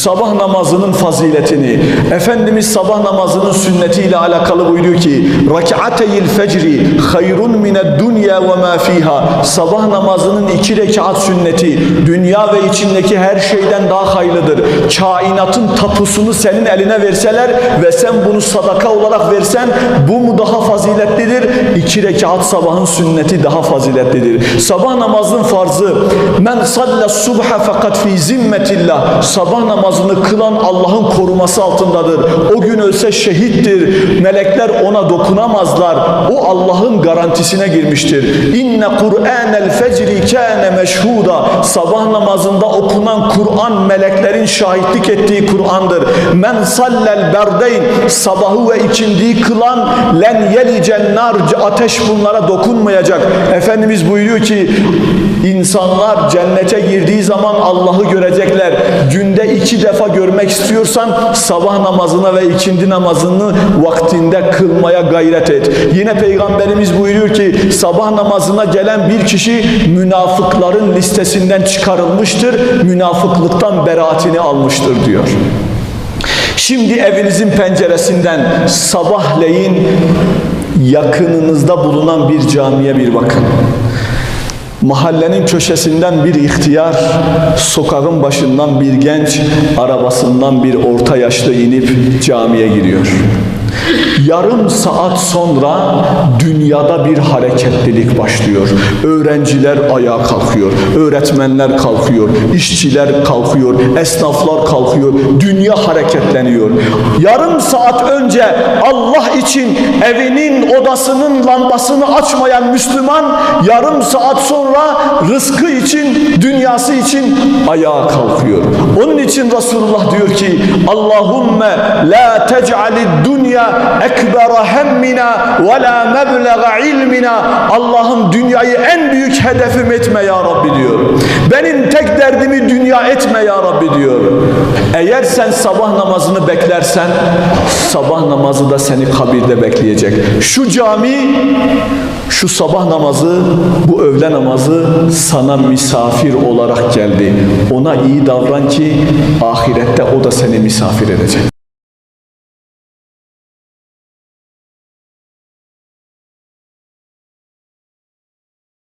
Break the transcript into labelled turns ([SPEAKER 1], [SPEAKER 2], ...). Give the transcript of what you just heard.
[SPEAKER 1] Sabah namazının faziletini, Efendimiz sabah namazının sünnetiyle alakalı buyuruyor ki fecri hayrun mined dunya ve ma fiha Sabah namazının iki rekat sünneti dünya ve içindeki her şeyden daha hayırlıdır. Kainatın tapusunu senin eline verseler ve sen bunu sadaka olarak versen bu mu daha faziletlidir? İki rekat sabahın sünneti daha faziletlidir. Sabah namazının farzı men salle subha fakat fi zimmetillah sabah namazını kılan Allah'ın koruması altındadır. O gün ölse şehittir. Melekler ona dokunamazlar. O Allah'ın garantisine girmiştir. İnne Kur'anel fecri kâne meşhuda. Sabah namazında okunan Kur'an meleklerin şahitlik ettiği Kur'an'dır. Men sallel berdeyn sabahı ve ikindiyi kılan len yelicen nar ateş bunlara dokunmayacak. Efendimiz buyuruyor ki insanlar cennete girdiği zaman Allah'ı görecekler. Günde iki defa görmek istiyorsan sabah namazına ve ikindi namazını vaktinde kılmaya gayret et. Yine Peygamberimiz buyuruyor ki sabah namazına gelen bir kişi münafıkların listesinden çıkarılmıştır. Münafıklıktan beraatini almıştır diyor. Şimdi evinizin penceresinden sabahleyin yakınınızda bulunan bir camiye bir bakın. Mahallenin köşesinden bir ihtiyar, sokağın başından bir genç, arabasından bir orta yaşlı inip camiye giriyor. Yarım saat sonra dünyada bir hareketlilik başlıyor. Öğrenciler ayağa kalkıyor, öğretmenler kalkıyor, işçiler kalkıyor, esnaflar kalkıyor. Dünya hareketleniyor. Yarım saat önce Allah için evinin odasının lambasını açmayan Müslüman yarım saat sonra rızkı için, dünyası için ayağa kalkıyor. Onun için Resulullah diyor ki Allahümme la tec'alid dünya ekbera hemmina ve la meblega ilmina Allah'ım dünyayı en büyük hedefim etme ya Rabbi diyor. Benim tek derdimi dünya etme ya Rabbi diyor. Eğer sen sabah namazını beklersen sabah namazı da seni kabirde bekleyecek. Şu cami şu sabah namazı, bu öğle namazı sana misafir olarak geldi. Ona iyi davran ki ahirette o da seni misafir edecek.